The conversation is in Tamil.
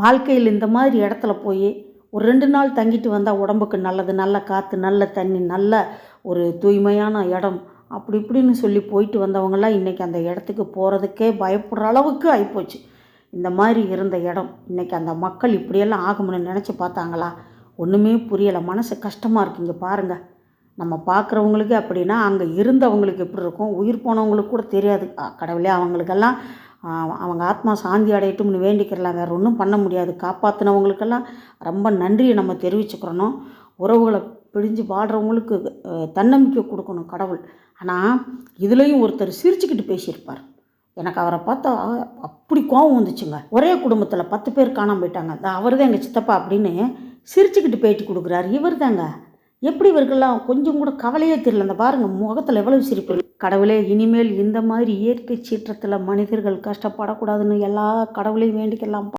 வாழ்க்கையில் இந்த மாதிரி இடத்துல போய் ஒரு ரெண்டு நாள் தங்கிட்டு வந்தால் உடம்புக்கு நல்லது நல்ல காற்று நல்ல தண்ணி நல்ல ஒரு தூய்மையான இடம். அப்படி இப்படின்னு சொல்லி போயிட்டு வந்தவங்களாம் இன்றைக்கி அந்த இடத்துக்கு போகிறதுக்கே பயப்படுற அளவுக்கு ஆகிப்போச்சு இந்த மாதிரி இருந்த இடம் இன்றைக்கி அந்த மக்கள் இப்படியெல்லாம் ஆகும்னு நினச்சி பார்த்தாங்களா? ஒன்றுமே புரியலை. மனசு கஷ்டமாக இருக்குது இங்கே பாருங்கள் நம்ம பார்க்குறவங்களுக்கு அப்படின்னா அங்கே இருந்தவங்களுக்கு எப்படி இருக்கும்? உயிர் போனவங்களுக்கு கூட தெரியாது. கடவுளே அவங்களுக்கெல்லாம் அவங்க ஆத்மா சாந்தி அடையட்டும்னு வேண்டிக்கிறலாம் வேறு ஒன்றும் பண்ண முடியாது. காப்பாற்றினவங்களுக்கெல்லாம் ரொம்ப நன்றியை நம்ம தெரிவிச்சுக்கிறணும். உறவுகளை பிடிஞ்சு வாழ்கிறவங்களுக்கு தன்னம்பிக்கை கொடுக்கணும் கடவுள். ஆனால் இதுலேயும் ஒருத்தர் சிரிச்சுக்கிட்டு பேசியிருப்பார். எனக்கு அவரை பார்த்தா அப்படி கோவம் வந்துச்சுங்க. ஒரே குடும்பத்தில் பத்து பேர் காணாம போயிட்டாங்க. அவர் தான் எங்கள் சித்தப்பா அப்படின்னு சிரிச்சுக்கிட்டு பேட்டி கொடுக்குறாரு. இவர் தாங்க எப்படி இவர்கள்லாம் கொஞ்சம் கூட கவலையே தெரியல? அந்த பாருங்க முகத்தில் எவ்வளவு சிரிப்பு. கடவுளே இனிமேல் இந்த மாதிரி இயற்கை சீற்றத்தில் மனிதர்கள் கஷ்டப்படக்கூடாதுன்னு எல்லா கடவுளையும் வேண்டிக்கலாம்